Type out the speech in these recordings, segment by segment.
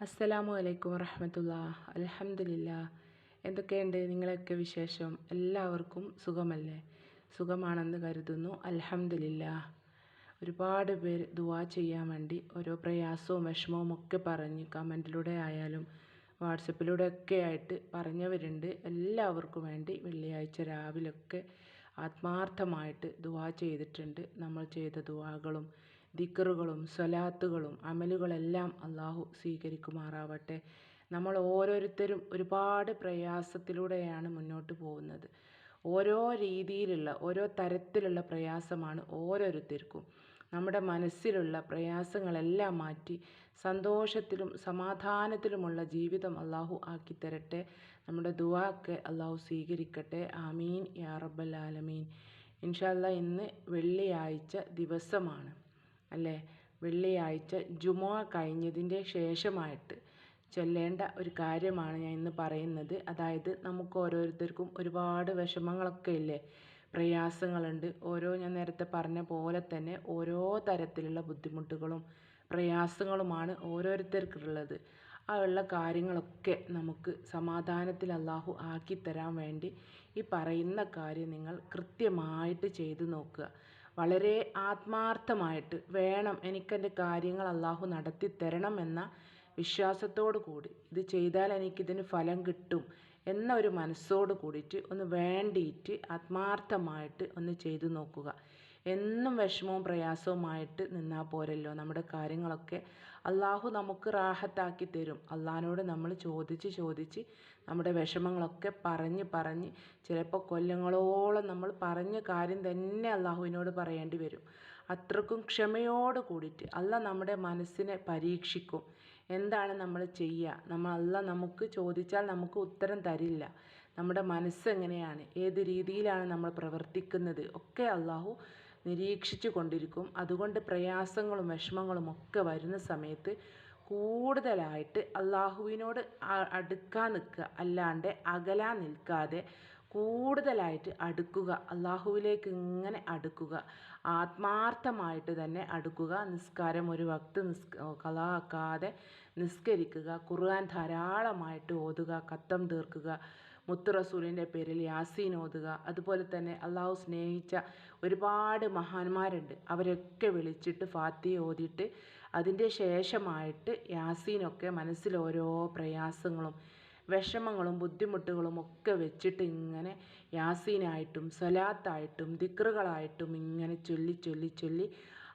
അസ്സലാമു അലൈക്കും വറഹമത്തുള്ള. അലഹമില്ല എന്തൊക്കെയുണ്ട് നിങ്ങളൊക്കെ വിശേഷം? എല്ലാവർക്കും സുഖമല്ലേ? സുഖമാണെന്ന് കരുതുന്നു. അലഹമില്ല ഒരുപാട് പേർ ദുവാ ചെയ്യാൻ വേണ്ടി ഓരോ പ്രയാസവും വിഷമവും ഒക്കെ പറഞ്ഞ് കമന്റിലൂടെ ആയാലും വാട്സപ്പിലൂടെ ഒക്കെ ആയിട്ട് പറഞ്ഞവരുണ്ട്. എല്ലാവർക്കും വേണ്ടി വെള്ളിയാഴ്ച രാവിലൊക്കെ ആത്മാർത്ഥമായിട്ട് ദുവാ ചെയ്തിട്ടുണ്ട്. നമ്മൾ ചെയ്ത ദുവാകളും ദിക്കറുകളും സ്വലാത്തുകളും അമലുകളെല്ലാം അള്ളാഹു സ്വീകരിക്കുമാറാവട്ടെ. നമ്മൾ ഓരോരുത്തരും ഒരുപാട് പ്രയാസത്തിലൂടെയാണ് മുന്നോട്ട് പോകുന്നത്. ഓരോ രീതിയിലുള്ള ഓരോ തരത്തിലുള്ള പ്രയാസമാണ് ഓരോരുത്തർക്കും. നമ്മുടെ മനസ്സിലുള്ള പ്രയാസങ്ങളെല്ലാം മാറ്റി സന്തോഷത്തിലും സമാധാനത്തിലുമുള്ള ജീവിതം അള്ളാഹു ആക്കി തരട്ടെ നമ്മുടെ ദുവാക്കെ അള്ളാഹു സ്വീകരിക്കട്ടെ. ആമീൻ. യാ റബ്ബൽ ആലമീൻ. ഇൻഷാല്ല ഇന്ന് വെള്ളിയാഴ്ച ദിവസമാണ്. അല്ലേ? വെള്ളിയാഴ്ച ജുമുഅ കഴിഞ്ഞതിന്റെ ശേഷമായിട്ട് ചൊല്ലേണ്ട ഒരു കാര്യമാണ് ഞാൻ ഇന്ന് പറയുന്നത്. അതായത് നമുക്ക് ഓരോരുത്തർക്കും ഒരുപാട് വിഷമങ്ങളൊക്കെ ഇല്ലേ? പ്രയാസങ്ങളുണ്ട്. ഓരോ ഞാൻ നേരത്തെ പറഞ്ഞ പോലെ തന്നെ ഓരോ തരത്തിലുള്ള ബുദ്ധിമുട്ടുകളും പ്രയാസങ്ങളുമാണ് ഓരോരുത്തർക്കുള്ളത്. ആ ഉള്ള കാര്യങ്ങളൊക്കെ നമുക്ക് സമാധാനത്തിൽ അള്ളാഹു ആക്കി തരാൻ വേണ്ടി ഈ പറയുന്ന കാര്യം നിങ്ങൾ കൃത്യമായിട്ട് ചെയ്തു നോക്കുക. വളരെ ആത്മാർത്ഥമായിട്ട് വേണം എനിക്കെന്റെ കാര്യങ്ങൾ അള്ളാഹു നടത്തി തരണം എന്ന വിശ്വാസത്തോടു കൂടി. ഇത് ചെയ്താൽ എനിക്കിതിന് ഫലം കിട്ടും എന്ന ഒരു മനസ്സോട് കൂടിയിട്ട് ഒന്ന് വേണ്ടിയിട്ട് ആത്മാർത്ഥമായിട്ട് ഒന്ന് ചെയ്തു നോക്കുക. എന്നും വിഷമവും പ്രയാസവുമായിട്ട് നിന്നാൽ പോരല്ലോ. നമ്മുടെ കാര്യങ്ങളൊക്കെ അള്ളാഹു നമുക്ക് റാഹത്താക്കി തരും. അള്ളാഹിനോട് നമ്മൾ ചോദിച്ച് ചോദിച്ച് നമ്മുടെ വിഷമങ്ങളൊക്കെ പറഞ്ഞ് പറഞ്ഞ് ചിലപ്പോൾ കൊല്ലങ്ങളോളം നമ്മൾ പറഞ്ഞ കാര്യം തന്നെ അള്ളാഹുവിനോട് പറയേണ്ടി വരും. അത്രക്കും ക്ഷമയോട് കൂടിയിട്ട് അല്ല നമ്മുടെ മനസ്സിനെ പരീക്ഷിക്കും. എന്താണ് നമ്മൾ ചെയ്യുക? നമ്മൾ അല്ല നമുക്ക് ചോദിച്ചാൽ നമുക്ക് ഉത്തരം തരില്ല. നമ്മുടെ മനസ്സ് എങ്ങനെയാണ്? ഏത് രീതിയിലാണ് നമ്മൾ പ്രവർത്തിക്കുന്നത്? ഒക്കെ അള്ളാഹു നിരീക്ഷിച്ചു കൊണ്ടിരിക്കും അതുകൊണ്ട് പ്രയാസങ്ങളും വിഷമങ്ങളും ഒക്കെ വരുന്ന സമയത്ത് കൂടുതലായിട്ട് അള്ളാഹുവിനോട് അടുക്കാൻ നിൽക്കുക. അല്ലാണ്ട് അകലാൻ നിൽക്കാതെ കൂടുതലായിട്ട് അടുക്കുക. അള്ളാഹുവിലേക്ക് ഇങ്ങനെ അടുക്കുക. ആത്മാർത്ഥമായിട്ട് തന്നെ അടുക്കുക. നിസ്കാരം ഒരു വക്ത് നിസ് കളാക്കാതെ നിസ്കരിക്കുക. ഖുർആൻ ധാരാളമായിട്ട് ഓതുക. കത്തം തീർക്കുക. മുത്തു റസൂലിന്റെ പേരിൽ യാസീൻ ഓതുക. അതുപോലെ തന്നെ അള്ളാഹു സ്നേഹിച്ച ഒരുപാട് മഹാന്മാരുണ്ട്. അവരൊക്കെ വിളിച്ചിട്ട് ഫാത്തി ഓതിയിട്ട് അതിന്റെ ശേഷമായിട്ട് യാസീനൊക്കെ മനസ്സിൽ ഓരോ പ്രയാസങ്ങളും വിഷമങ്ങളും ബുദ്ധിമുട്ടുകളും ഒക്കെ വെച്ചിട്ട് ഇങ്ങനെ യാസീനായിട്ടും സ്വലാത്തായിട്ടും ദിക്റുകളായിട്ടും ഇങ്ങനെ ചൊല്ലി ചൊല്ലി ചൊല്ലി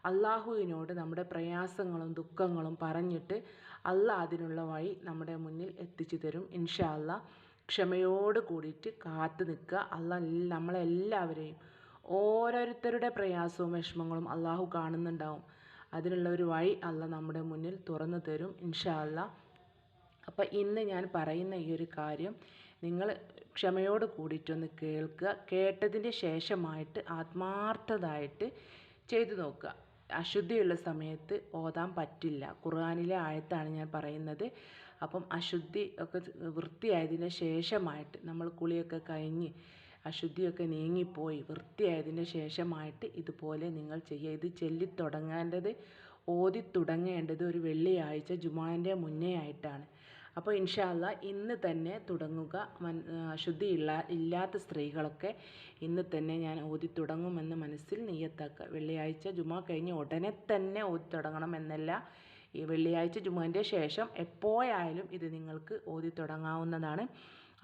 അള്ളാഹുവിനോട് നമ്മുടെ പ്രയാസങ്ങളും ദുഃഖങ്ങളും പറഞ്ഞിട്ട് അള്ളാഹ് അതിനുള്ള വഴി നമ്മുടെ മുന്നിൽ എത്തിച്ചു തരും. ഇൻഷാ അള്ളാഹ് ക്ഷമയോട് കൂടിയിട്ട് കാത്തു നിൽക്കുക. അള്ളാഹ് നമ്മളെല്ലാവരെയും ഓരോരുത്തരുടെ പ്രയാസവും വിഷമങ്ങളും അള്ളാഹു കാണുന്നുണ്ടാവും. അതിനുള്ള ഒരു വഴി അല്ല നമ്മുടെ മുന്നിൽ തുറന്നു തരും ഇൻഷാ അള്ളാഹ് അപ്പോൾ ഇന്ന് ഞാൻ പറയുന്ന ഈ ഒരു കാര്യം നിങ്ങൾ ക്ഷമയോട് കൂടിയിട്ടൊന്ന് കേൾക്കുക. കേട്ടതിന്റെ ശേഷമായിട്ട് ആത്മാർത്ഥതായിട്ട് ചെയ്തു നോക്കുക. അശുദ്ധിയുള്ള സമയത്ത് ഓതാൻ പറ്റില്ല. ഖുർആാനിലെ ആയത്താണ് ഞാൻ പറയുന്നത്. അപ്പം അശുദ്ധി ഒക്കെ വൃത്തിയായതിന് ശേഷമായിട്ട് നമ്മൾ കുളിയൊക്കെ കഴിഞ്ഞ് അശുദ്ധിയൊക്കെ നീങ്ങിപ്പോയി. വൃത്തിയായതിന് ശേഷമായിട്ട് ഇതുപോലെ നിങ്ങൾ ചെയ്യുക. ഇത് ചൊല്ലി തുടങ്ങേണ്ടത് ഓതി തുടങ്ങേണ്ടത് ഒരു വെള്ളിയാഴ്ച ജുമാന്റെ മുന്നേ ആയിട്ടാണ്. അപ്പോൾ ഇൻഷാല്ല ഇന്ന് തന്നെ തുടങ്ങുക. മൻ അശുദ്ധി ഇല്ല ഇല്ലാത്ത സ്ത്രീകളൊക്കെ ഇന്ന് തന്നെ ഞാൻ ഓതി തുടങ്ങുമെന്ന് മനസ്സിൽ നെയ്യത്താക്കുക. വെള്ളിയാഴ്ച ജുമാ കഴിഞ്ഞ് ഉടനെ തന്നെ ഓതി തുടങ്ങണം എന്നല്ല. ഈ വെള്ളിയാഴ്ച ജുമാന്റെ ശേഷം എപ്പോഴായാലും ഇത് നിങ്ങൾക്ക് ഓതി തുടങ്ങാവുന്നതാണ്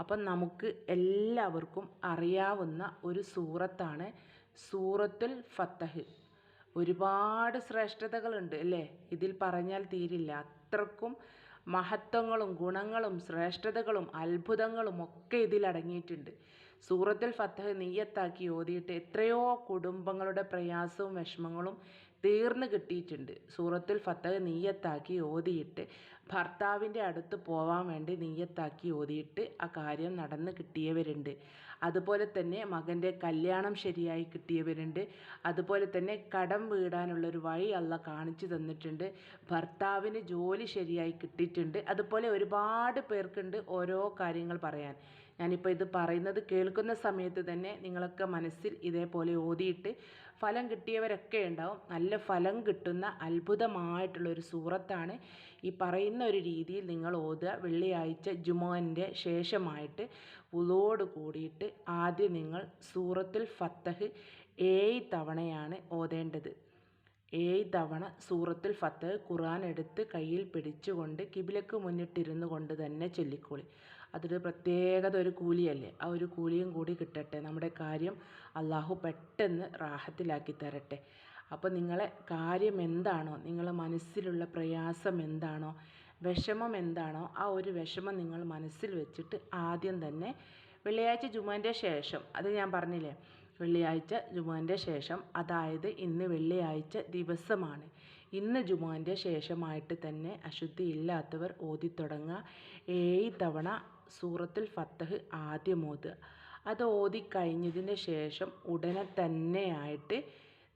അപ്പം നമുക്ക് എല്ലാവർക്കും അറിയാവുന്ന ഒരു സൂറത്താണ് സൂറത്തുൽ ഫത്തഹ്. ഒരുപാട് ശ്രേഷ്ഠതകളുണ്ട് അല്ലേ? ഇതിൽ പറഞ്ഞാൽ തീരില്ല. അത്രക്കും മഹത്വങ്ങളും ഗുണങ്ങളും ശ്രേഷ്ഠതകളും അത്ഭുതങ്ങളും ഒക്കെ ഇതിൽ അടങ്ങിയിട്ടുണ്ട്. സൂറത്തുൽ ഫത്തഹ് നെയ്യത്താക്കി ഓതിയിട്ട് എത്രയോ കുടുംബങ്ങളുടെ പ്രയാസവും വിഷമങ്ങളും തീർന്നു കിട്ടിയിട്ടുണ്ട്. സൂറത്തുൽ ഫത്തഹ് നീയത്താക്കി ഓതിയിട്ട് ഭർത്താവിന്റെ അടുത്ത് പോവാൻ വേണ്ടി നീയത്താക്കി ഓതിയിട്ട് ആ കാര്യം നടന്ന് കിട്ടിയവരുണ്ട്. അതുപോലെ തന്നെ മകന്റെ കല്യാണം ശരിയായി കിട്ടിയവരുണ്ട്. അതുപോലെ തന്നെ കടം വീടാനുള്ളൊരു വഴി അല്ല കാണിച്ചു തന്നിട്ടുണ്ട്. ഭർത്താവിന് ജോലി ശരിയായി കിട്ടിയിട്ടുണ്ട്. അതുപോലെ ഒരുപാട് പേർക്കുണ്ട് ഓരോ കാര്യങ്ങൾ പറയാൻ. ഞാനിപ്പോൾ ഇത് പറയുന്നത് കേൾക്കുന്ന സമയത്ത് തന്നെ നിങ്ങളൊക്കെ മനസ്സിൽ ഇതേപോലെ ഓതിയിട്ട് ഫലം കിട്ടിയവരൊക്കെ ഉണ്ടാവും. നല്ല ഫലം കിട്ടുന്ന അത്ഭുതമായിട്ടുള്ള ഒരു സൂറത്താണ് ഈ പറയുന്ന ഒരു രീതിയിൽ നിങ്ങൾ ഓതുക. വെള്ളിയാഴ്ച ജുമാന്റെ ശേഷമായിട്ട് ഉളോട് കൂടിയിട്ട് ആദ്യം നിങ്ങൾ സൂറത്തിൽ ഫത്തഹ് ഏഴ് തവണയാണ് ഓതേണ്ടത്. ഏഴ് തവണ സൂറത്തിൽ ഫത്ത് ഖുർആൻ എടുത്ത് കയ്യിൽ പിടിച്ചുകൊണ്ട് കിബിലക്ക് മുന്നിട്ടിരുന്നു കൊണ്ട് തന്നെ ചൊല്ലിക്കോളി. അതൊരു പ്രത്യേകത ഒരു കൂലിയല്ലേ? ആ ഒരു കൂലിയും കൂടി കിട്ടട്ടെ. നമ്മുടെ കാര്യം അള്ളാഹു പെട്ടെന്ന് റാഹത്തിലാക്കി തരട്ടെ. അപ്പോൾ നിങ്ങളെ കാര്യം എന്താണോ നിങ്ങളെ മനസ്സിലുള്ള പ്രയാസം എന്താണോ വിഷമം എന്താണോ ആ ഒരു വിഷമം നിങ്ങൾ മനസ്സിൽ വെച്ചിട്ട് ആദ്യം തന്നെ വെള്ളിയാഴ്ച ജുമാന്റെ ശേഷം അത് ഞാൻ പറഞ്ഞില്ലേ വെള്ളിയാഴ്ച ജുമാന്റെ ശേഷം അതായത് ഇന്ന് വെള്ളിയാഴ്ച ദിവസമാണ്. ഇന്ന് ജുമാന്റെ ശേഷമായിട്ട് തന്നെ അശുദ്ധി ഇല്ലാത്തവർ ഓതിത്തുടങ്ങുക. ഏഴ് തവണ സൂറത്തുൽ ഫത്തഹ് ആദ്യം ഓതുക. അത് ഓതിക്കഴിഞ്ഞതിന് ശേഷം ഉടനെ തന്നെയായിട്ട്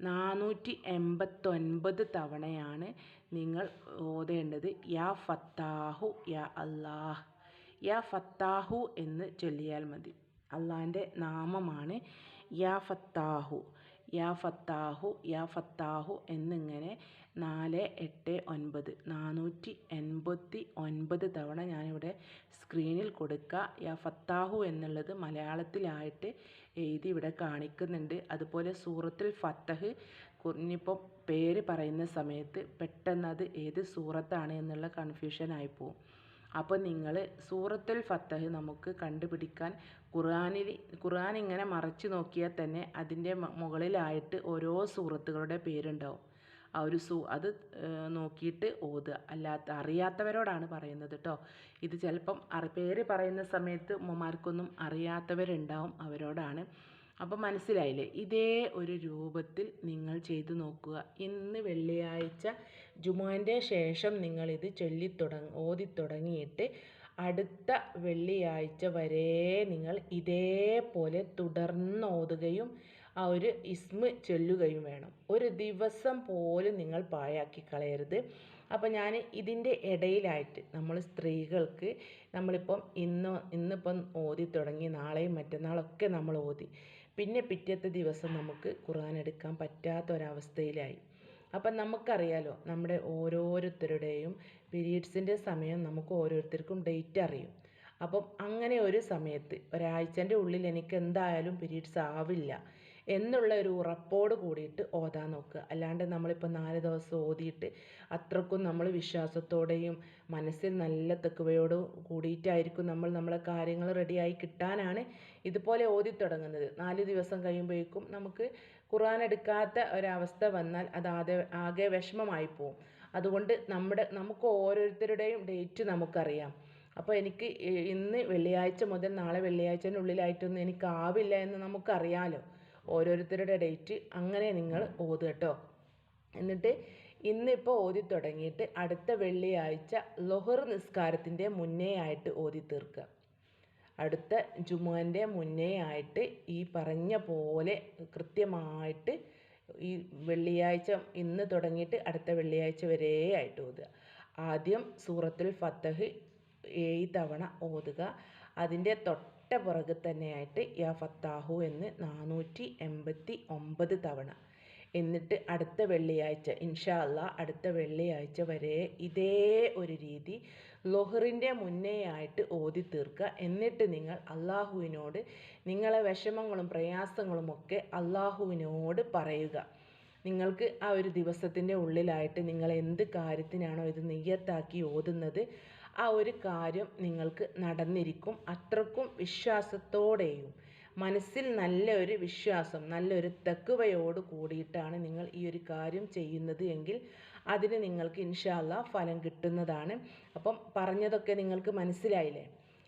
നാനൂറ്റി എൺപത്തൊൻപത് തവണയാണ് നിങ്ങൾ ഓതേണ്ടത്. യാ ഫത്താഹു യാ അല്ലാഹ്. യാ ഫത്താഹു എന്ന് ചൊല്ലിയാൽ മതി. അള്ളാന്റെ നാമമാണ് യാ ഫത്താഹു. യാ ഫത്താഹു യാ ഫത്താഹു എന്നിങ്ങനെ നാല് എട്ട് ഒൻപത് നാനൂറ്റി എൺപത്തി ഒൻപത് തവണ ഞാനിവിടെ സ്ക്രീനിൽ കൊടുക്കുക. യാ ഫത്താഹു എന്നുള്ളത് മലയാളത്തിലായിട്ട് എഴുതി ഇവിടെ കാണിക്കുന്നുണ്ട്. അതുപോലെ സൂറത്തിൽ ഫത്തഹ് ഇനിയിപ്പോൾ പേര് പറയുന്ന സമയത്ത് പെട്ടെന്ന് അത് ഏത് സൂറത്താണ് എന്നുള്ള കൺഫ്യൂഷൻ ആയിപ്പോവും അപ്പോൾ നിങ്ങൾ സൂറത്തുൽ ഫത്തഹ് നമുക്ക് കണ്ടുപിടിക്കാൻ ഖുർആനിൽ ഖുർആൻ ഇങ്ങനെ മറച്ചു നോക്കിയാൽ തന്നെ അതിന്റെ മുകളിലായിട്ട് ഓരോ സൂറത്തുകളുടെ പേരുണ്ടാവും. ആ ഒരു സൂ അത് നോക്കിയിട്ട് ഓതുക അല്ലാത്ത അറിയാത്തവരോടാണ് പറയുന്നത് കേട്ടോ ഇത് ചിലപ്പം പേര് പറയുന്ന സമയത്ത് ഉമ്മമാർക്കൊന്നും അറിയാത്തവരുണ്ടാവും അവരോടാണ്. അപ്പോൾ മനസ്സിലായില്ലേ? ഇതേ ഒരു രൂപത്തിൽ നിങ്ങൾ ചെയ്തു നോക്കുക. ഇന്ന് വെള്ളിയാഴ്ച ജുമാന്റെ ശേഷം നിങ്ങളിത് ചൊല്ലിത്തുടങ്ങ ഓതിത്തുടങ്ങിയിട്ട് അടുത്ത വെള്ളിയാഴ്ച വരെ നിങ്ങൾ ഇതേപോലെ തുടർന്ന് ഓതുകയും ആ ഒരു ഇസ്മ് ചൊല്ലുകയും വേണം. ഒരു ദിവസം പോലും നിങ്ങൾ പാഴാക്കി കളയരുത്. അപ്പോൾ ഞാൻ ഇതിന്റെ ഇടയിലായിട്ട് നമ്മൾ സ്ത്രീകൾക്ക് നമ്മളിപ്പം ഇന്ന് ഇന്നിപ്പം ഓതി തുടങ്ങി നാളെയും മറ്റന്നാളൊക്കെ നമ്മൾ ഓതി. പിന്നെ പിറ്റത്തെ ദിവസം നമുക്ക് ഖുർആൻ എടുക്കാൻ പറ്റാത്ത ഒരവസ്ഥയിലായി അപ്പം നമുക്കറിയാലോ നമ്മുടെ ഓരോരുത്തരുടെയും പീരീഡ്സിന്റെ സമയം നമുക്ക് ഓരോരുത്തർക്കും ഡേറ്റ് അറിയും. അപ്പം അങ്ങനെ ഒരു സമയത്ത് ഒരാഴ്ചന്റെ ഉള്ളിൽ എനിക്ക് എന്തായാലും പീരീഡ്സ് ആവില്ല എന്നുള്ള ഒരു ഉറപ്പോട് കൂടിയിട്ട് ഓതാൻ നോക്കുക. അല്ലാണ്ട് നമ്മളിപ്പോൾ നാല് ദിവസം ഓതിയിട്ട് അത്രക്കും നമ്മൾ വിശ്വാസത്തോടെയും മനസ്സിൽ നല്ല തെക്കുവയോടും കൂടിയിട്ടായിരിക്കും നമ്മൾ നമ്മളെ കാര്യങ്ങൾ റെഡിയായി കിട്ടാനാണ് ഇതുപോലെ ഓതി തുടങ്ങുന്നത് നാല് ദിവസം കഴിയുമ്പോഴേക്കും നമുക്ക് ഖുർആൻ എടുക്കാത്ത ഒരവസ്ഥ വന്നാൽ അത് ആകെ ആകെ വിഷമമായി പോവും അതുകൊണ്ട് നമ്മുടെ നമുക്ക് ഓരോരുത്തരുടെയും ഡേറ്റ് നമുക്കറിയാം. അപ്പോൾ എനിക്ക് ഇന്ന് വെള്ളിയാഴ്ച മുതൽ നാളെ വെള്ളിയാഴ്ചനുള്ളിലായിട്ടൊന്നും എനിക്കാവില്ല എന്ന് നമുക്കറിയാലോ. ഓരോരുത്തരുടെ ഡേറ്റ് അങ്ങനെ നിങ്ങൾ ഓത് കേട്ടോ എന്നിട്ട് ഇന്നിപ്പോൾ ഓതി തുടങ്ങിയിട്ട് അടുത്ത വെള്ളിയാഴ്ച ലൊഹർ നിസ്കാരത്തിന്റെ മുന്നേ ആയിട്ട് ഓതി തീർക്കുക അടുത്ത ജുമുഅന്റെ മുന്നേ ആയിട്ട് ഈ പറഞ്ഞ പോലെ കൃത്യമായിട്ട് ഈ വെള്ളിയാഴ്ച ഇന്ന് തുടങ്ങിയിട്ട് അടുത്ത വെള്ളിയാഴ്ച വരെ ആയിട്ട് ഓതുക. ആദ്യം സൂറത്തുൽ ഫത്തഹ് ഏഴ് തവണ ഓതുക. അതിന്റെ തൊട്ട പുറകെ തന്നെയായിട്ട് യാ ഫത്താഹു എന്ന് നാനൂറ്റി എൺപത്തി ഒമ്പത് തവണ. എന്നിട്ട് അടുത്ത വെള്ളിയാഴ്ച ഇൻഷാ അള്ളാ അടുത്ത വെള്ളിയാഴ്ച വരെ ഇതേ ഒരു രീതി ലൊഹറിന്റെ മുന്നേയായിട്ട് ഓതി തീർക്കുക എന്നിട്ട് നിങ്ങൾ അള്ളാഹുവിനോട് നിങ്ങളെ വിഷമങ്ങളും പ്രയാസങ്ങളും ഒക്കെ അള്ളാഹുവിനോട് പറയുക. നിങ്ങൾക്ക് ആ ഒരു ദിവസത്തിന്റെ ഉള്ളിലായിട്ട് നിങ്ങൾ എന്ത് കാര്യത്തിനാണോ ഇത് നെയ്യത്താക്കി ഓതുന്നത് ആ ഒരു കാര്യം നിങ്ങൾക്ക് നടന്നിരിക്കും. അത്രക്കും വിശ്വാസത്തോടെയും മനസ്സിൽ നല്ലൊരു വിശ്വാസം നല്ലൊരു തെക്കുവയോട് കൂടിയിട്ടാണ് നിങ്ങൾ ഈ ഒരു കാര്യം ചെയ്യുന്നത് എങ്കിൽ അതിന് നിങ്ങൾക്ക് ഇൻഷാല്ല ഫലം കിട്ടുന്നതാണ്. അപ്പം പറഞ്ഞതൊക്കെ നിങ്ങൾക്ക് മനസ്സിലായില്ലേ?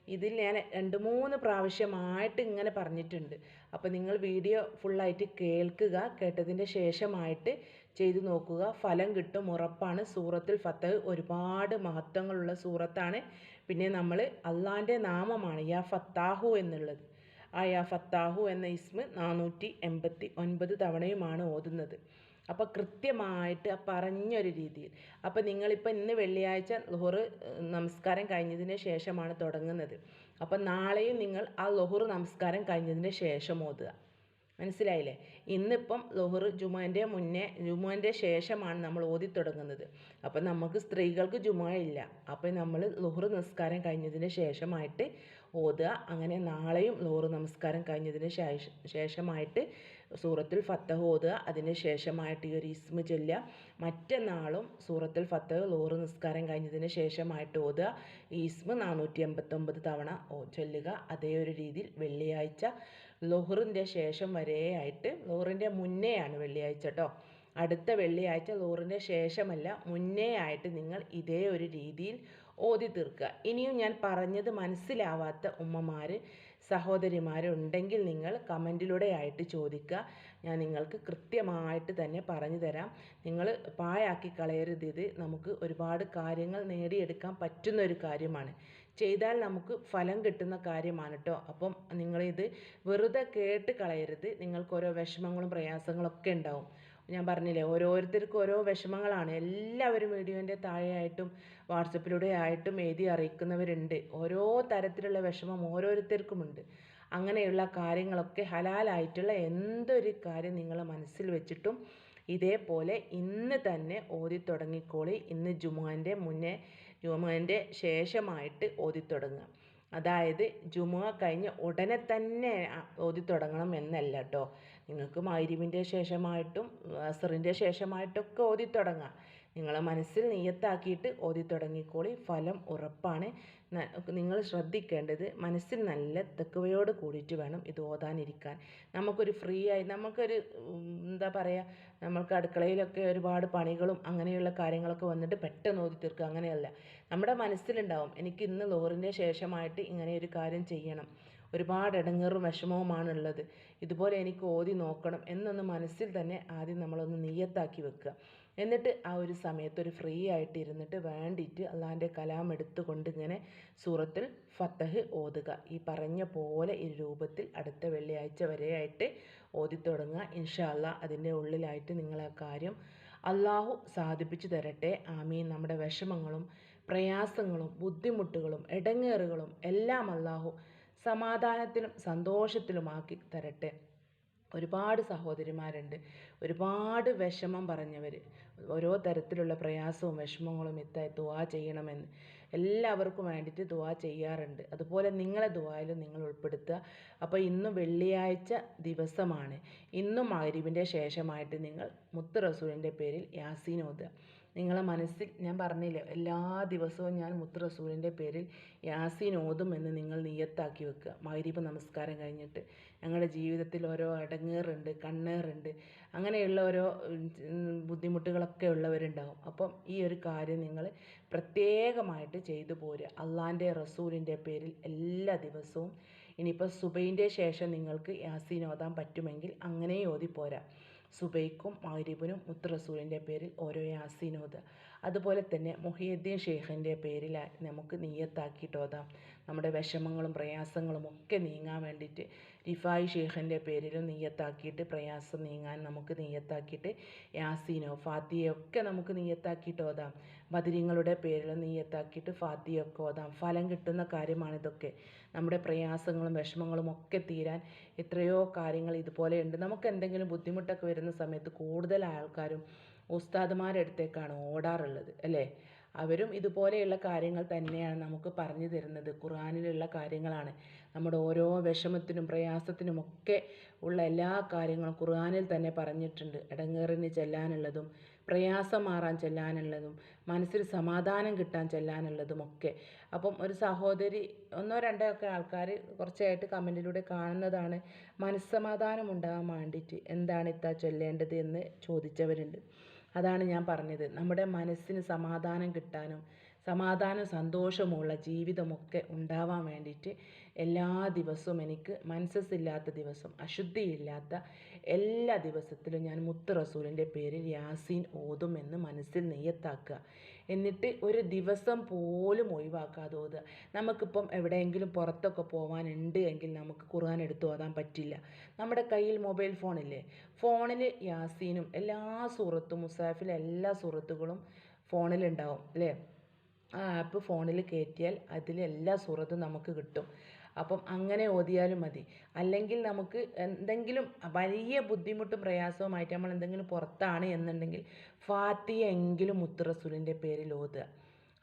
ഇതിൽ ഞാൻ രണ്ട് മൂന്ന് പ്രാവശ്യമായിട്ട് ഇങ്ങനെ പറഞ്ഞിട്ടുണ്ട്. അപ്പോൾ നിങ്ങൾ വീഡിയോ ഫുള്ളായിട്ട് കേൾക്കുക. കേട്ടതിന്റെ ശേഷമായിട്ട് ചെയ്തു നോക്കുക. ഫലം കിട്ടും ഉറപ്പാണ്. സൂറത്തിൽ ഫത്തഹ് ഒരുപാട് മഹത്വങ്ങളുള്ള സൂറത്താണ്. പിന്നെ നമ്മൾ അള്ളാന്റെ നാമമാണ് യാ ഫത്താഹു എന്നുള്ളത്. ആ യാ ഫത്താഹു എന്ന ഇസ്മ് നാനൂറ്റി എൺപത്തി ഒൻപത് തവണയുമാണ് ഓതുന്നത്. അപ്പോൾ കൃത്യമായിട്ട് ആ പറഞ്ഞൊരു രീതിയിൽ. അപ്പോൾ നിങ്ങളിപ്പോൾ ഇന്ന് വെള്ളിയാഴ്ച ലൊഹറ് നമസ്കാരം കഴിഞ്ഞതിന് ശേഷമാണ് തുടങ്ങുന്നത്. അപ്പോൾ നാളെയും നിങ്ങൾ ആ ലൊഹറ് നമസ്കാരം കഴിഞ്ഞതിന് ശേഷം ഓതുക. മനസ്സിലായില്ലേ? ഇന്നിപ്പം ലൊഹർ ജുമാന്റെ മുന്നേ ജുമാന്റെ ശേഷമാണ് നമ്മൾ ഓതി തുടങ്ങുന്നത്. അപ്പം നമുക്ക് സ്ത്രീകൾക്ക് ജുമാ ഇല്ല. അപ്പം നമ്മൾ ലൊഹർ നമസ്കാരം കഴിഞ്ഞതിന് ശേഷമായിട്ട് ഓതുക. അങ്ങനെ നാളെയും ലോഹർ നമസ്കാരം കഴിഞ്ഞതിന് ശേഷം ശേഷമായിട്ട് സൂറത്തുൽ ഫത്തഹ് ഓതുക. അതിന് ശേഷമായിട്ട് ഈ ഒരു ഇസ്മ ചൊല്ലുക. മറ്റന്നാളും സൂറത്തുൽ ഫത്തഹ് ലോറ് നിസ്കാരം കഴിഞ്ഞതിന് ശേഷമായിട്ട് ഓതുക. ഈ ഇസ്മ നാനൂറ്റി എൺപത്തൊമ്പത് തവണ ചൊല്ലുക. അതേ ഒരു രീതിയിൽ വെള്ളിയാഴ്ച ലോഹറിന്റെ ശേഷം വരെയായിട്ട് ലോഹറിന്റെ മുന്നേയാണ് വെള്ളിയാഴ്ച കേട്ടോ അടുത്ത വെള്ളിയാഴ്ച ലോറിന്റെ ശേഷമല്ല മുന്നേ ആയിട്ട് നിങ്ങൾ ഇതേ ഒരു രീതിയിൽ ഓതി തീർക്കുക. ഇനിയും ഞാൻ പറഞ്ഞത് മനസ്സിലാവാത്ത ഉമ്മമാർ സഹോദരിമാരുണ്ടെങ്കിൽ നിങ്ങൾ കമന്റിലൂടെ ആയിട്ട് ചോദിക്കുക. ഞാൻ നിങ്ങൾക്ക് കൃത്യമായിട്ട് തന്നെ പറഞ്ഞു തരാം. നിങ്ങൾ പാഴാക്കി കളയരുത്. ഇത് നമുക്ക് ഒരുപാട് കാര്യങ്ങൾ നേടിയെടുക്കാൻ പറ്റുന്ന ഒരു കാര്യമാണ്. ചെയ്താൽ നമുക്ക് ഫലം കിട്ടുന്ന കാര്യമാണ് കേട്ടോ അപ്പം നിങ്ങളിത് വെറുതെ കേട്ട് കളയരുത്. നിങ്ങൾക്ക് ഓരോ വിഷമങ്ങളും പ്രയാസങ്ങളൊക്കെ ഉണ്ടാവും. ഞാൻ പറഞ്ഞില്ലേ ഓരോരുത്തർക്കും ഓരോ വിഷമങ്ങളാണ്. എല്ലാവരും വീഡിയോന്റെ താഴെയായിട്ടും വാട്സപ്പിലൂടെ ആയിട്ടും എഴുതി അറിയിക്കുന്നവരുണ്ട്. ഓരോ തരത്തിലുള്ള വിഷമം ഓരോരുത്തർക്കുമുണ്ട്. അങ്ങനെയുള്ള കാര്യങ്ങളൊക്കെ ഹലാലായിട്ടുള്ള എന്തൊരു കാര്യം നിങ്ങൾ മനസ്സിൽ വെച്ചിട്ടും ഇതേപോലെ ഇന്ന് തന്നെ ഓതി തുടങ്ങിക്കോളി ഇന്ന് ജുമുഅന്റെ മുന്നേ ജുമുഅന്റെ ശേഷമായിട്ട് ഓതി തുടങ്ങുക അതായത് ജുമുഅ കഴിഞ്ഞ് ഉടനെ തന്നെ ഓതി തുടങ്ങണം എന്നല്ല കേട്ടോ നിങ്ങൾക്ക് മൈരിവിന്റെ ശേഷമായിട്ടും അസറിന്റെ ശേഷമായിട്ടൊക്കെ ഓതി തുടങ്ങാം നിങ്ങളെ മനസ്സിൽ നിയത്താക്കിയിട്ട് ഓതി തുടങ്ങിക്കോളി ഫലം ഉറപ്പാണ്. നിങ്ങൾ ശ്രദ്ധിക്കേണ്ടത് മനസ്സിൽ നല്ല തെക്കുവയോട് കൂടിയിട്ട് വേണം ഇത് ഓതാനിരിക്കാൻ. നമുക്കൊരു ഫ്രീ ആയി നമുക്കൊരു എന്താ പറയുക നമ്മൾക്ക് അടുക്കളയിലൊക്കെ ഒരുപാട് പണികളും അങ്ങനെയുള്ള കാര്യങ്ങളൊക്കെ വന്നിട്ട് പെട്ടെന്ന് ഓതി തീർക്കുക അങ്ങനെയല്ല. നമ്മുടെ മനസ്സിലുണ്ടാവും എനിക്ക് ഇന്ന് ലോറിന്റെ ശേഷമായിട്ട് ഇങ്ങനെ ഒരു കാര്യം ചെയ്യണം. ഒരുപാട് ഇടങ്ങേറും വിഷമവുമാണുള്ളത്. ഇതുപോലെ എനിക്ക് ഓതി നോക്കണം എന്നൊന്ന് മനസ്സിൽ തന്നെ ആദ്യം നമ്മളൊന്ന് നീയത്താക്കി വെക്കുക. എന്നിട്ട് ആ ഒരു സമയത്ത് ഒരു ഫ്രീ ആയിട്ട് ഇരുന്നിട്ട് വേണ്ടിയിട്ട് അള്ളാന്റെ കലാം എടുത്തുകൊണ്ട് ഇങ്ങനെ സൂറത്തിൽ ഫത്തഹ് ഓതുക. ഈ പറഞ്ഞ പോലെ ഈ രൂപത്തിൽ അടുത്ത വെള്ളിയാഴ്ച വരെയായിട്ട് ഓതി തുടങ്ങുക. ഇൻഷാല്ല അതിന്റെ ഉള്ളിലായിട്ട് നിങ്ങൾ ആ കാര്യം അള്ളാഹു സാധിപ്പിച്ചു തരട്ടെ. ആമീൻ. നമ്മുടെ വിഷമങ്ങളും പ്രയാസങ്ങളും ബുദ്ധിമുട്ടുകളും ഇടങ്ങേറുകളും എല്ലാം അള്ളാഹു സമാധാനത്തിലും സന്തോഷത്തിലുമാക്കി തരട്ടെ. ഒരുപാട് സഹോദരിമാരുണ്ട്. ഒരുപാട് വിഷമം പറഞ്ഞവർ ഓരോ തരത്തിലുള്ള പ്രയാസവും വിഷമങ്ങളും എത്തായി ദുവാ ചെയ്യണമെന്ന് എല്ലാവർക്കും വേണ്ടിയിട്ട് ദുവാ ചെയ്യാറുണ്ട്. അതുപോലെ നിങ്ങളെ ദുവായിലും നിങ്ങൾ ഉൾപ്പെടുത്തുക. അപ്പോൾ ഇന്ന് വെള്ളിയാഴ്ച ദിവസമാണ്. ഇന്നും മഗ്‌രിബിന്‍റെ ശേഷമായിട്ട് നിങ്ങൾ മുത്ത് റസൂലിന്റെ പേരിൽ യാസീൻ ഓതുക. നിങ്ങളെ മനസ്സിൽ ഞാൻ പറഞ്ഞില്ലേ എല്ലാ ദിവസവും ഞാൻ മുത്ത് റസൂലിന്റെ പേരിൽ യാസീൻ ഓതും എന്ന് നിങ്ങൾ നിയത്താക്കി വെക്കുക. മൈരീപ് നമസ്കാരം കഴിഞ്ഞിട്ട് ഞങ്ങളുടെ ജീവിതത്തിൽ ഓരോ അടങ്ങേറുണ്ട് കണ്ണേറുണ്ട്. അങ്ങനെയുള്ള ഓരോ ബുദ്ധിമുട്ടുകളൊക്കെ ഉള്ളവരുണ്ടാവും. അപ്പം ഈ ഒരു കാര്യം നിങ്ങൾ പ്രത്യേകമായിട്ട് ചെയ്തു പോരുക. അള്ളാന്റെ റസൂലിന്റെ പേരിൽ എല്ലാ ദിവസവും ഇനിയിപ്പോൾ സുബൈന്റെ ശേഷം നിങ്ങൾക്ക് യാസീൻ ഓതാൻ പറ്റുമെങ്കിൽ അങ്ങനെ ഓതി പോരാ സുബൈക്കും മഗ്രിബിനും മുത്ത് റസൂലിന്റെ പേരിൽ ഓരോ യാസീനോദ് അതുപോലെ തന്നെ മുഹിയുദ്ദീൻ ഷെയ്ഖിന്റെ പേരിൽ നമുക്ക് നീയത്താക്കിയിട്ട് ഓതാം നമ്മുടെ വിഷമങ്ങളും പ്രയാസങ്ങളും ഒക്കെ നീങ്ങാൻ വേണ്ടിയിട്ട് റിഫായി ഷെയ്ഖിന്റെ പേരിലും നീയത്താക്കിയിട്ട് പ്രയാസം നീങ്ങാൻ നമുക്ക് നീയത്താക്കിയിട്ട് യാസീനോ ഫാത്തിയോ ഒക്കെ നമുക്ക് നീയത്താക്കിയിട്ട് ഓതാം ബദിരിങ്ങളുടെ പേരിൽ നീയത്താക്കിയിട്ട് ഫാത്തിയൊക്കെ ഓതാം. ഫലം കിട്ടുന്ന കാര്യമാണിതൊക്കെ. നമ്മുടെ പ്രയാസങ്ങളും വിഷമങ്ങളും ഒക്കെ തീരാൻ എത്രയോ കാര്യങ്ങൾ ഇതുപോലെയുണ്ട് നമുക്ക് എന്തെങ്കിലും ബുദ്ധിമുട്ടൊക്കെ വരുന്ന സമയത്ത് കൂടുതൽ ആൾക്കാരും ഉസ്താദുമാരുടെ അടുത്തേക്കാണ് ഓടാറുള്ളത് അല്ലേ? അവരും ഇതുപോലെയുള്ള കാര്യങ്ങൾ തന്നെയാണ് നമുക്ക് പറഞ്ഞു തരുന്നത്. ഖുറാനിലുള്ള കാര്യങ്ങളാണ്. നമ്മുടെ ഓരോ വിഷമത്തിനും പ്രയാസത്തിനുമൊക്കെ ഉള്ള എല്ലാ കാര്യങ്ങളും ഖുർആനിൽ തന്നെ പറഞ്ഞിട്ടുണ്ട്. ഇടങ്ങേറിന് ചെല്ലാനുള്ളതും പ്രയാസം മാറാൻ ചെല്ലാനുള്ളതും മനസ്സിൽ സമാധാനം കിട്ടാൻ ചെല്ലാനുള്ളതുമൊക്കെ അപ്പം ഒരു സഹോദരി ഒന്നോ രണ്ടോ ഒക്കെ ആൾക്കാർ കുറച്ചായിട്ട് കമന്റിലൂടെ കാണുന്നതാണ് മനസ്സമാധാനം ഉണ്ടാകാൻ വേണ്ടിയിട്ട് എന്താണ് ഇത്താ ചൊല്ലേണ്ടത് എന്ന് ചോദിച്ചവരുണ്ട്. അതാണ് ഞാൻ പറഞ്ഞത്. നമ്മുടെ മനസ്സിന് സമാധാനം കിട്ടാനും സമാധാനവും സന്തോഷമുള്ള ജീവിതമൊക്കെ ഉണ്ടാവാൻ വേണ്ടിയിട്ട് എല്ലാ ദിവസവും എനിക്ക് മനസ്സസ്സില്ലാത്ത ദിവസം അശുദ്ധിയില്ലാത്ത എല്ലാ ദിവസത്തിലും ഞാൻ മുത്ത് റസൂലിന്റെ പേരിൽ യാസീൻ ഓതുമെന്ന് മനസ്സിൽ നെയ്യത്താക്കുക. എന്നിട്ട് ഒരു ദിവസം പോലും ഒഴിവാക്കാതെ ഓതുക. നമുക്കിപ്പം എവിടെയെങ്കിലും പുറത്തൊക്കെ പോകാനുണ്ട് എങ്കിൽ നമുക്ക് ഖുർആൻ എടുത്ത് ഓതാൻ പറ്റില്ല. നമ്മുടെ കയ്യിൽ മൊബൈൽ ഫോണില്ലേ? ഫോണിൽ യാസീനും എല്ലാ സൂറത്തും മുസാഫിലെ എല്ലാ സൂറത്തുകളും ഫോണിലുണ്ടാവും അല്ലേ? ആ ആപ്പ് ഫോണിൽ കയറ്റിയാൽ അതിലെല്ലാ സൂറത്തും നമുക്ക് കിട്ടും. അപ്പം അങ്ങനെ ഓതിയാലും മതി. അല്ലെങ്കിൽ നമുക്ക് എന്തെങ്കിലും വലിയ ബുദ്ധിമുട്ടും പ്രയാസവുമായിട്ട് നമ്മൾ എന്തെങ്കിലും പുറത്താണ് എന്നുണ്ടെങ്കിൽ ഫാത്തിയ എങ്കിലും മുത്ത് റസൂലിന്റെ പേരിൽ ഓതുക.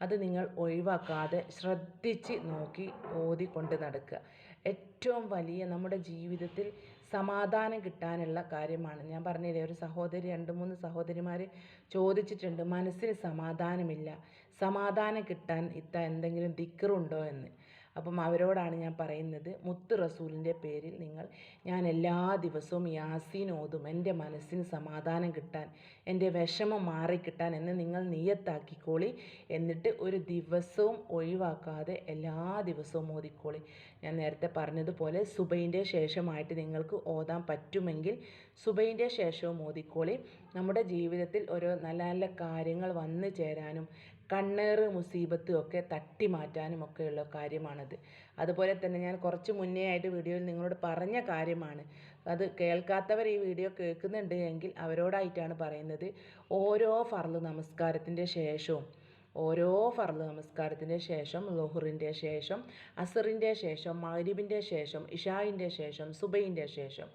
അത് നിങ്ങൾ ഒഴിവാക്കാതെ ശ്രദ്ധിച്ച് നോക്കി ഓതിക്കൊണ്ട് നടക്കുക. ഏറ്റവും വലിയ നമ്മുടെ ജീവിതത്തിൽ സമാധാനം കിട്ടാനുള്ള കാര്യമാണ്. ഞാൻ പറഞ്ഞില്ലേ ഒരു സഹോദരി രണ്ട് മൂന്ന് സഹോദരിമാർ ചോദിച്ചിട്ടുണ്ട് മനസ്സിന് സമാധാനമില്ല. സമാധാനം കിട്ടാൻ ഇത്ത എന്തെങ്കിലും ദിക്കറുണ്ടോ എന്ന്. അപ്പം അവരോടാണ് ഞാൻ പറയുന്നത് മുത്ത് റസൂലിന്റെ പേരിൽ നിങ്ങൾ ഞാൻ എല്ലാ ദിവസവും യാസീൻ ഓതും എന്റെ മനസ്സിന് സമാധാനം കിട്ടാൻ എന്റെ വിഷമം മാറിക്കിട്ടാൻ എന്ന് നിങ്ങൾ നിയത്താക്കിക്കോളി എന്നിട്ട് ഒരു ദിവസവും ഒഴിവാക്കാതെ എല്ലാ ദിവസവും ഓതിക്കോളി. ഞാൻ നേരത്തെ പറഞ്ഞതുപോലെ സുബൈന്റെ ശേഷമായിട്ട് നിങ്ങൾക്ക് ഓതാൻ പറ്റുമെങ്കിൽ സുബൈന്റെ ശേഷവും ഓതിക്കോളി. നമ്മുടെ ജീവിതത്തിൽ ഓരോ നല്ല നല്ല കാര്യങ്ങൾ വന്നു ചേരാനും കണ്ണേറ് മുസീബത്തും ഒക്കെ തട്ടി മാറ്റാനും ഒക്കെയുള്ള കാര്യമാണത്. അതുപോലെ തന്നെ ഞാൻ കുറച്ച് മുന്നേ ആയിട്ട് വീഡിയോയിൽ നിങ്ങളോട് പറഞ്ഞ കാര്യമാണ്. അത് കേൾക്കാത്തവർ ഈ വീഡിയോ കേൾക്കുന്നുണ്ട് എങ്കിൽ അവരോടായിട്ടാണ് പറയുന്നത്. ഓരോ ഫർൾ നമസ്കാരത്തിന്റെ ശേഷവും ഓരോ ഫർൾ നമസ്കാരത്തിന്റെ ശേഷം ലുഹറിന്റെ ശേഷം അസറിന്റെ ശേഷം മഗ്‌രിബിന്റെ ശേഷം ഇഷായിന്റെ ശേഷം സുബൈന്റെ ശേഷം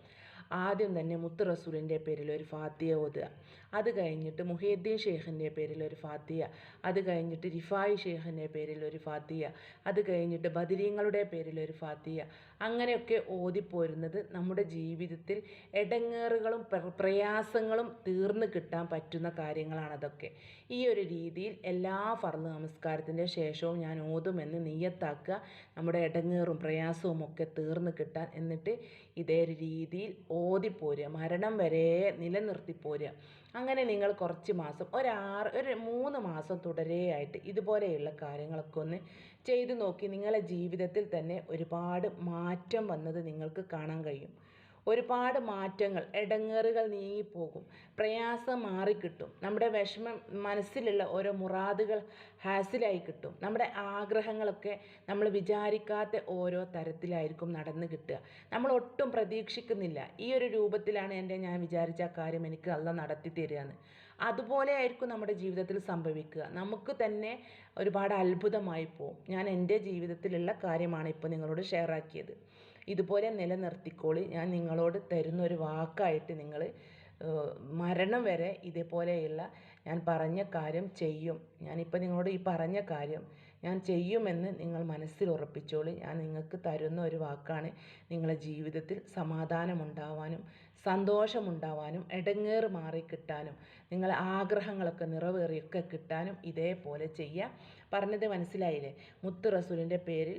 ആദ്യം തന്നെ മുത്ത് റസൂലിന്റെ പേരിൽ ഒരു ഫാത്തിയ ഓതുക. അത് കഴിഞ്ഞിട്ട് മുഹീദ്ദീൻ ഷെയ്ഖിന്റെ പേരിൽ ഒരു ഫാത്തിയ അത് കഴിഞ്ഞിട്ട് റിഫായി ഷെയ്ഖിന്റെ പേരിൽ ഒരു ഫാത്തിയ അത് കഴിഞ്ഞിട്ട് ബദരീങ്ങളുടെ പേരിൽ ഒരു ഫാത്തിയ അങ്ങനെയൊക്കെ ഓതിപ്പോരുന്നത് നമ്മുടെ ജീവിതത്തിൽ ഇടങ്ങേറുകളും പ്രയാസങ്ങളും തീർന്നു കിട്ടാൻ പറ്റുന്ന കാര്യങ്ങളാണ് അതൊക്കെ. ഈ ഒരു രീതിയിൽ എല്ലാ ഫർദ് നമസ്കാരത്തിന്റെ ശേഷവും ഞാൻ ഓതുമെന്ന് നീയത്താക്കുക നമ്മുടെ ഇടങ്ങേറും പ്രയാസവും ഒക്കെ തീർന്നു കിട്ടാൻ എന്നിട്ട് ഇതേ രീതിയിൽ ഓതിപ്പോരുക. മരണം വരെ നിലനിർത്തിപ്പോരുക. അങ്ങനെ നിങ്ങൾ കുറച്ച് മാസം ഒരാറ് ഒരു മൂന്ന് മാസം തുടരെയായിട്ട് ഇതുപോലെയുള്ള കാര്യങ്ങളൊക്കെ ഒന്ന് ചെയ്തു നോക്കി നിങ്ങളെ ജീവിതത്തിൽ തന്നെ ഒരുപാട് മാറ്റം വന്നത് നിങ്ങൾക്ക് കാണാൻ കഴിയും. ഒരുപാട് മാറ്റങ്ങൾ ഇടങ്ങേറുകൾ നീങ്ങിപ്പോകും. പ്രയാസം മാറിക്കിട്ടും. നമ്മുടെ വിഷമം മനസ്സിലുള്ള ഓരോ മുറാദുകൾ ഹാസിലായി കിട്ടും. നമ്മുടെ ആഗ്രഹങ്ങളൊക്കെ നമ്മൾ വിചാരിക്കാത്ത ഓരോ തരത്തിലായിരിക്കും നടന്നു കിട്ടുക. നമ്മൾ ഒട്ടും പ്രതീക്ഷിക്കുന്നില്ല. ഈ ഒരു രൂപത്തിലാണ് എന്റെ ഞാൻ വിചാരിച്ച കാര്യം എനിക്ക് അല്ല നടത്തി തരികയെന്ന്. അതുപോലെ ആയിരിക്കും നമ്മുടെ ജീവിതത്തിൽ സംഭവിക്കുക. നമുക്ക് തന്നെ ഒരുപാട് അത്ഭുതമായി പോകും ഞാൻ എന്റെ ജീവിതത്തിലുള്ള കാര്യമാണ് ഇപ്പോൾ നിങ്ങളോട് ഷെയർ ആക്കിയത്. ഇതുപോലെ നിലനിർത്തിക്കോളി. ഞാൻ നിങ്ങളോട് തരുന്ന ഒരു വാക്കായിട്ട് നിങ്ങൾ മരണം വരെ ഇതേപോലെയുള്ള ഞാൻ പറഞ്ഞ കാര്യം ചെയ്യും. ഞാനിപ്പോൾ നിങ്ങളോട് ഈ പറഞ്ഞ കാര്യം ഞാൻ ചെയ്യുമെന്ന് നിങ്ങൾ മനസ്സിൽ ഉറപ്പിച്ചോളി. ഞാൻ നിങ്ങൾക്ക് തരുന്ന ഒരു വാക്കാണ് നിങ്ങളുടെ ജീവിതത്തിൽ സമാധാനമുണ്ടാവാനും സന്തോഷമുണ്ടാവാനും എടങ്ങേറ് മാറി കിട്ടാനും നിങ്ങളെ ആഗ്രഹങ്ങളൊക്കെ നിറവേറിയൊക്കെ കിട്ടാനും ഇതേപോലെ ചെയ്യുക പറഞ്ഞത് മനസ്സിലായില്ലേ? മുത്ത് റസൂലിന്റെ പേരിൽ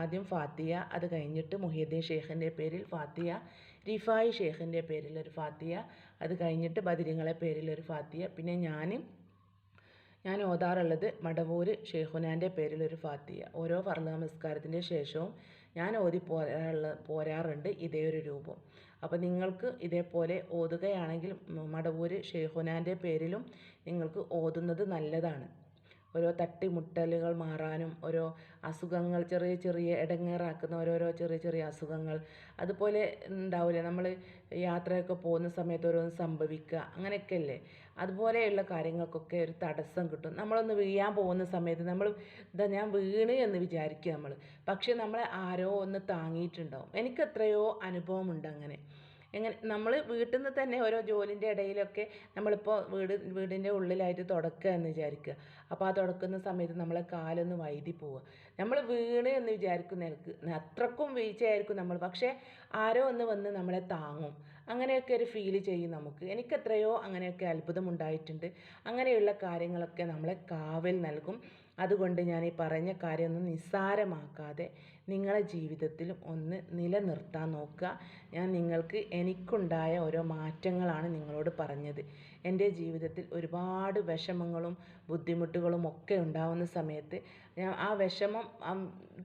ആദ്യം ഫാത്തിയ അത് കഴിഞ്ഞിട്ട് മുഹീദ്ദീൻ ഷെയ്ഖിന്റെ പേരിൽ ഫാത്തിയ റിഫായി ഷെയ്ഖിന്റെ പേരിൽ ഒരു ഫാത്തിയ അത് കഴിഞ്ഞിട്ട് ബദിരിങ്ങളെ പേരിൽ ഒരു ഫാത്തിയ പിന്നെ ഞാൻ ഞാൻ ഓതാറുള്ളത് മടവൂര് ഷെയ്ഖുനാന്റെ പേരിൽ ഒരു ഫാത്തിയ ഓരോ ഫർദ് നമസ്കാരത്തിന്റെ ശേഷവും ഞാൻ ഓതി പോരാറുള്ള പോരാറുണ്ട് ഇതേ ഒരു രൂപം. അപ്പോൾ നിങ്ങൾക്ക് ഇതേപോലെ ഓതുകയാണെങ്കിൽ മടവൂർ ഷെയ്ഖുനാന്റെ പേരിലും നിങ്ങൾക്ക് ഓതുന്നത് നല്ലതാണ്. ഓരോ തട്ടിമുട്ടലുകൾ മാറാനും ഓരോ അസുഖങ്ങൾ ചെറിയ ചെറിയ ഇടങ്ങേറാക്കുന്ന ഓരോരോ ചെറിയ ചെറിയ അസുഖങ്ങൾ. അതുപോലെ ഉണ്ടാവില്ലേ? നമ്മൾ യാത്രയൊക്കെ പോകുന്ന സമയത്ത് ഓരോന്ന് സംഭവിക്കുക. അങ്ങനെയൊക്കെ അല്ലേ അതുപോലെയുള്ള കാര്യങ്ങൾക്കൊക്കെ ഒരു തടസ്സം കിട്ടും. നമ്മളൊന്ന് വീഴാൻ പോകുന്ന സമയത്ത് നമ്മൾ ഇതാ ഞാൻ വീണ് എന്ന് വിചാരിക്കുക നമ്മൾ പക്ഷേ നമ്മളെ ആരോ ഒന്ന് താങ്ങിയിട്ടുണ്ടാവും. എനിക്ക് എത്രയോ അനുഭവമുണ്ട് അങ്ങനെ. എങ്ങനെ നമ്മൾ വീട്ടിൽ നിന്ന് തന്നെ ഓരോ ജോലിന്റെ ഇടയിലൊക്കെ നമ്മളിപ്പോൾ വീട് വീടിന്റെ ഉള്ളിലായിട്ട് തുടക്കുക എന്ന് വിചാരിക്കുക അപ്പോൾ ആ തുടക്കുന്ന സമയത്ത് നമ്മളെ കാലൊന്ന് വൈതി പോവുക നമ്മൾ വീണ് എന്ന് വിചാരിക്കുന്ന നിനക്ക് അത്രക്കും വീഴ്ചയായിരിക്കും നമ്മൾ പക്ഷേ ആരോ ഒന്ന് വന്ന് നമ്മളെ താങ്ങും. അങ്ങനെയൊക്കെ ഒരു ഫീൽ ചെയ്യും നമുക്ക്. എനിക്ക് എത്രയോ അങ്ങനെയൊക്കെ അത്ഭുതം ഉണ്ടായിട്ടുണ്ട്. അങ്ങനെയുള്ള കാര്യങ്ങളൊക്കെ നമ്മളെ കാവൽ നൽകും. അതുകൊണ്ട് ഞാൻ ഈ പറഞ്ഞ കാര്യമൊന്നും നിസ്സാരമാക്കാതെ നിങ്ങളെ ജീവിതത്തിലും ഒന്ന് നിലനിർത്താൻ നോക്കുക. ഞാൻ നിങ്ങൾക്ക് എനിക്കുണ്ടായ ഓരോ മാറ്റങ്ങളാണ് നിങ്ങളോട് പറഞ്ഞത്. എന്റെ ജീവിതത്തിൽ ഒരുപാട് വിഷമങ്ങളും ബുദ്ധിമുട്ടുകളും ഒക്കെ ഉണ്ടാവുന്ന സമയത്ത് ഞാൻ ആ വിഷമം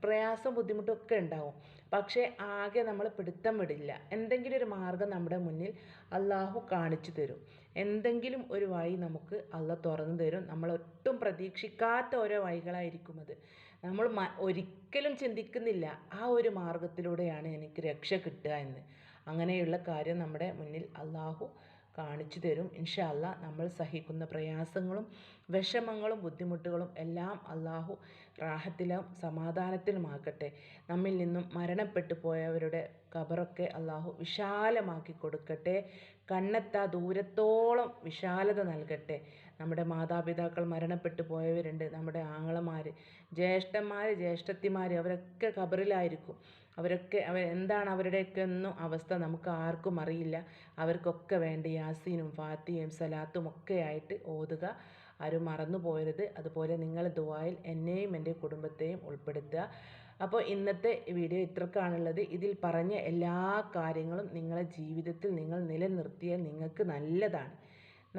പ്രയാസം ബുദ്ധിമുട്ടും ഒക്കെ ഉണ്ടാവും. പക്ഷേ ആകെ നമ്മൾ പിടുത്തം വിടില്ല. എന്തെങ്കിലും ഒരു മാർഗം നമ്മുടെ മുന്നിൽ അള്ളാഹു കാണിച്ചു തരും. എന്തെങ്കിലും ഒരു വഴി നമുക്ക് അള്ള തുറന്നു തരും. നമ്മൾ ഒട്ടും പ്രതീക്ഷിക്കാത്ത ഓരോ വഴികളായിരിക്കും അത് നമ്മൾ ഒരിക്കലും ചിന്തിക്കുന്നില്ല ആ ഒരു മാർഗത്തിലൂടെയാണ് എനിക്ക് രക്ഷ കിട്ടുക എന്ന്. അങ്ങനെയുള്ള കാര്യം നമ്മുടെ മുന്നിൽ അള്ളാഹു കാണിച്ചു തരും. ഇൻഷല്ല നമ്മൾ സഹിക്കുന്ന പ്രയാസങ്ങളും വിഷമങ്ങളും ബുദ്ധിമുട്ടുകളും എല്ലാം അള്ളാഹു റാഹത്തിലും സമാധാനത്തിലുമാക്കട്ടെ. നമ്മിൽ നിന്നും മരണപ്പെട്ടു പോയവരുടെ ഖബറൊക്കെ അള്ളാഹു വിശാലമാക്കി കൊടുക്കട്ടെ. കണ്ണെത്താ ദൂരത്തോളം വിശാലത നൽകട്ടെ. നമ്മുടെ മാതാപിതാക്കൾ മരണപ്പെട്ടു പോയവരുണ്ട്. നമ്മുടെ ആങ്ങളമാർ ജ്യേഷ്ഠന്മാർ ജ്യേഷ്ഠത്തിമാർ അവരൊക്കെ ഖബറിലായിരിക്കും. അവരൊക്കെ അവർ എന്താണ് അവരുടെയൊക്കെ ഒന്നും അവസ്ഥ നമുക്ക് ആർക്കും അറിയില്ല. അവർക്കൊക്കെ വേണ്ട യാസീനും ഫാത്തിയും സലാത്തും ഒക്കെ ആയിട്ട് ഓതുക. ആരും മറന്നു പോയരുത് അതുപോലെ നിങ്ങൾ ദുബായിൽ എന്നെയും എന്റെ കുടുംബത്തെയും ഉൾപ്പെടുത്തുക. അപ്പോൾ ഇന്നത്തെ വീഡിയോ ഇത്രക്കാണുള്ളത്. ഇതിൽ പറഞ്ഞ എല്ലാ കാര്യങ്ങളും നിങ്ങളെ ജീവിതത്തിൽ നിങ്ങൾ നിലനിർത്തിയാൽ നിങ്ങൾക്ക് നല്ലതാണ്.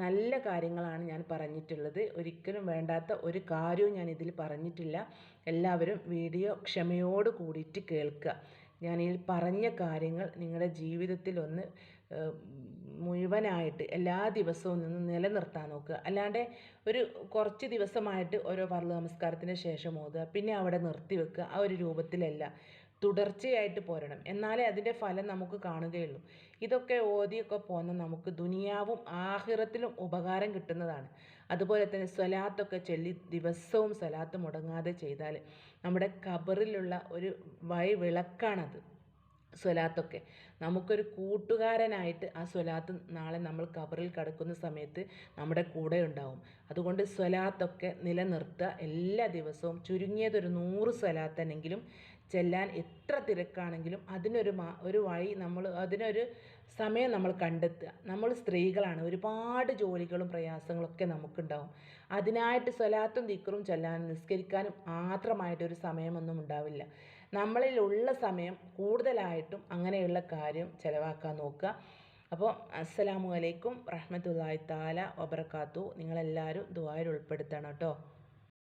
നല്ല കാര്യങ്ങളാണ് ഞാൻ പറഞ്ഞിട്ടുള്ളത്. ഒരിക്കലും വേണ്ടാത്ത ഒരു കാര്യവും ഞാൻ ഇതിൽ പറഞ്ഞിട്ടില്ല. എല്ലാവരും വീഡിയോ ക്ഷമയോട് കൂടിയിട്ട് കേൾക്കുക. ഞാൻ ഈ പറഞ്ഞ കാര്യങ്ങൾ നിങ്ങളുടെ ജീവിതത്തിൽ ഒന്ന് മുഴുവനായിട്ട് എല്ലാ ദിവസവും നിന്ന് നിലനിർത്താൻ നോക്കുക. അല്ലാണ്ട് ഒരു കുറച്ച് ദിവസമായിട്ട് ഓരോ പർവ നമസ്കാരത്തിന് ശേഷം ഓതുക പിന്നെ അവിടെ നിർത്തി വെക്കുക ആ ഒരു രൂപത്തിലല്ല. തുടർച്ചയായിട്ട് പോരണം. എന്നാലേ അതിന്റെ ഫലം നമുക്ക് കാണുകയുള്ളൂ. ഇതൊക്കെ ഓതിയൊക്കെ പോന്ന നമുക്ക് ദുനിയാവും ആഹിറത്തിലും ഉപകാരം കിട്ടുന്നതാണ്. അതുപോലെ തന്നെ സ്വലാത്തൊക്കെ ചൊല്ലി ദിവസവും സ്വലാത്ത് മുടങ്ങാതെ ചെയ്താൽ നമ്മുടെ കബറിലുള്ള ഒരു വഴി വിളക്കാണത് സ്വലാത്തൊക്കെ. നമുക്കൊരു കൂട്ടുകാരനായിട്ട് ആ സ്വലാത്ത് നാളെ നമ്മൾ കബറിൽ കിടക്കുന്ന സമയത്ത് നമ്മുടെ കൂടെ ഉണ്ടാവും. അതുകൊണ്ട് സ്വലാത്തൊക്കെ നിലനിർത്തുക എല്ലാ ദിവസവും. ചുരുങ്ങിയതൊരു നൂറ് സ്വലാത്തനെങ്കിലും ചെല്ലാൻ എത്ര തിരക്കാണെങ്കിലും അതിനൊരു മാ ഒരു വഴി നമ്മൾ അതിനൊരു സമയം നമ്മൾ കണ്ടെത്തുക. നമ്മൾ സ്ത്രീകളാണ്. ഒരുപാട് ജോലികളും പ്രയാസങ്ങളൊക്കെ നമുക്കുണ്ടാവും. അതിനായിട്ട് സ്വലാത്തും ദിക്കറും ചെല്ലാനും നിസ്കരിക്കാനും മാത്രമായിട്ടൊരു സമയമൊന്നും ഉണ്ടാവില്ല. നമ്മളിലുള്ള സമയം കൂടുതലായിട്ടും അങ്ങനെയുള്ള കാര്യം ചിലവാക്കാൻ നോക്കുക. അപ്പോൾ അസ്സലാമു അലൈക്കും റഹ്മത്തുള്ളാഹി താല വബർക്കാത്തു നിങ്ങളെല്ലാവരും ദുബായിൽ ഉൾപ്പെടുത്തണം കേട്ടോ.